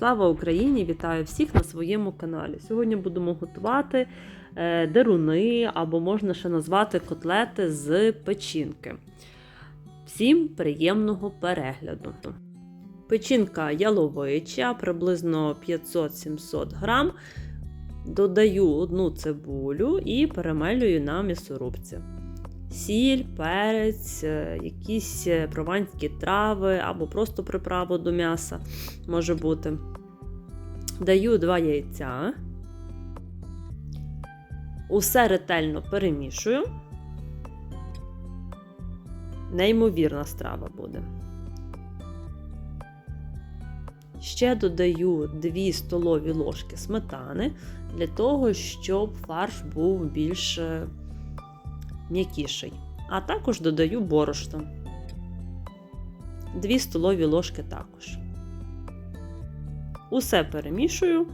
Слава Україні! Вітаю всіх на своєму каналі. Сьогодні будемо готувати е, деруни або можна ще назвати котлети з печінки. Всім приємного перегляду. Печінка яловича, приблизно 500-700 грам. Додаю одну цибулю і перемелюю на м'ясорубці. Сіль, перець, е, якісь е, прованські трави або просто приправу до м'яса може бути. Даю два яйця. Усе ретельно перемішую. Неймовірна страва буде. Ще додаю 2 столові ложки сметани для того, щоб фарш був більш е, м'якіший. А також додаю борошно. 2 столові ложки також. Усе перемішую,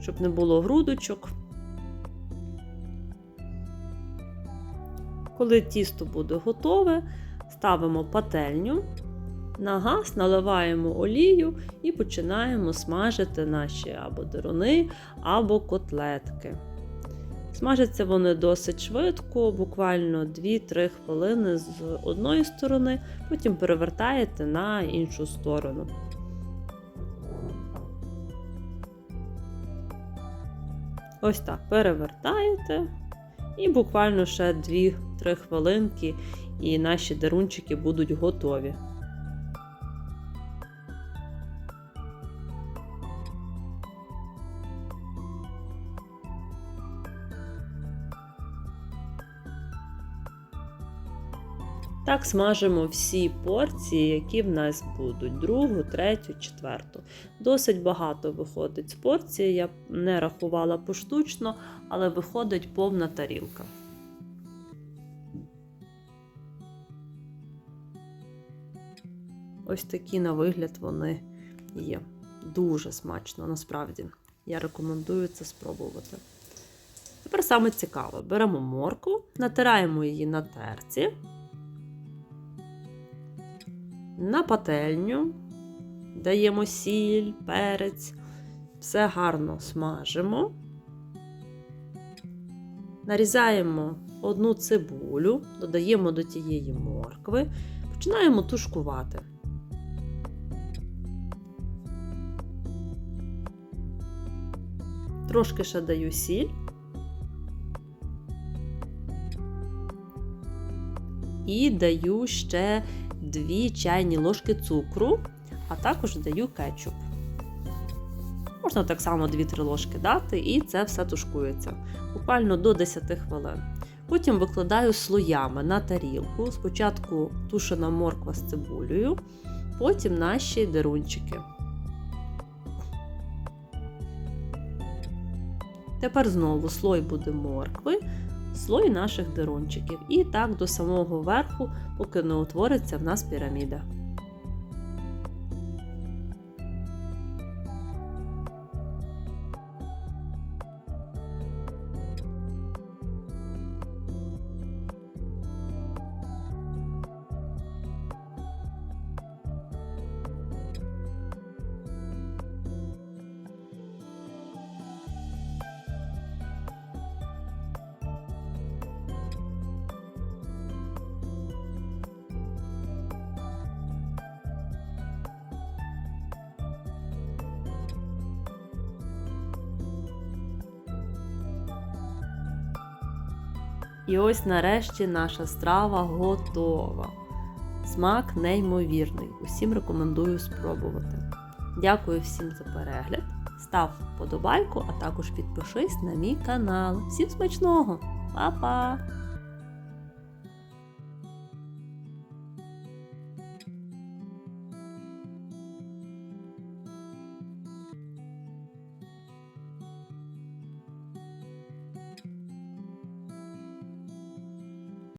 щоб не було грудочок. Коли тісто буде готове, ставимо пательню на газ, наливаємо олію і починаємо смажити наші або деруни, або котлетки. Смажаться вони досить швидко, буквально 2-3 хвилини з одної сторони, потім перевертаєте на іншу сторону. Ось так перевертаєте, і буквально ще 2-3 хвилинки, і наші дарунчики будуть готові. Так смажимо всі порції, які в нас будуть: другу, третю, четверту. Досить багато виходить з порції. Я не рахувала поштучно, але виходить повна тарілка. Ось такі на вигляд вони є. Дуже смачно, насправді. Я рекомендую це спробувати. Тепер саме цікаве: беремо морку, натираємо її на терці. На пательню даємо сіль, перець, все гарно смажимо. Нарізаємо одну цибулю, додаємо до тієї моркви, починаємо тушкувати. Трошки ще даю сіль. І даю ще 2 чайні ложки цукру, а також даю кетчуп. Можна так само 2-3 ложки дати, і це все тушкується буквально до 10 хвилин. Потім викладаю слоями на тарілку. Спочатку тушена морква з цибулею, потім наші дерунчики. Тепер знову слой буде моркви, слой наших дирончиків. І так до самого верху, поки не утвориться в нас піраміда. І ось нарешті наша страва готова. Смак неймовірний. Усім рекомендую спробувати. Дякую всім за перегляд. Став вподобайку, а також підпишись на мій канал. Всім смачного! Па-па!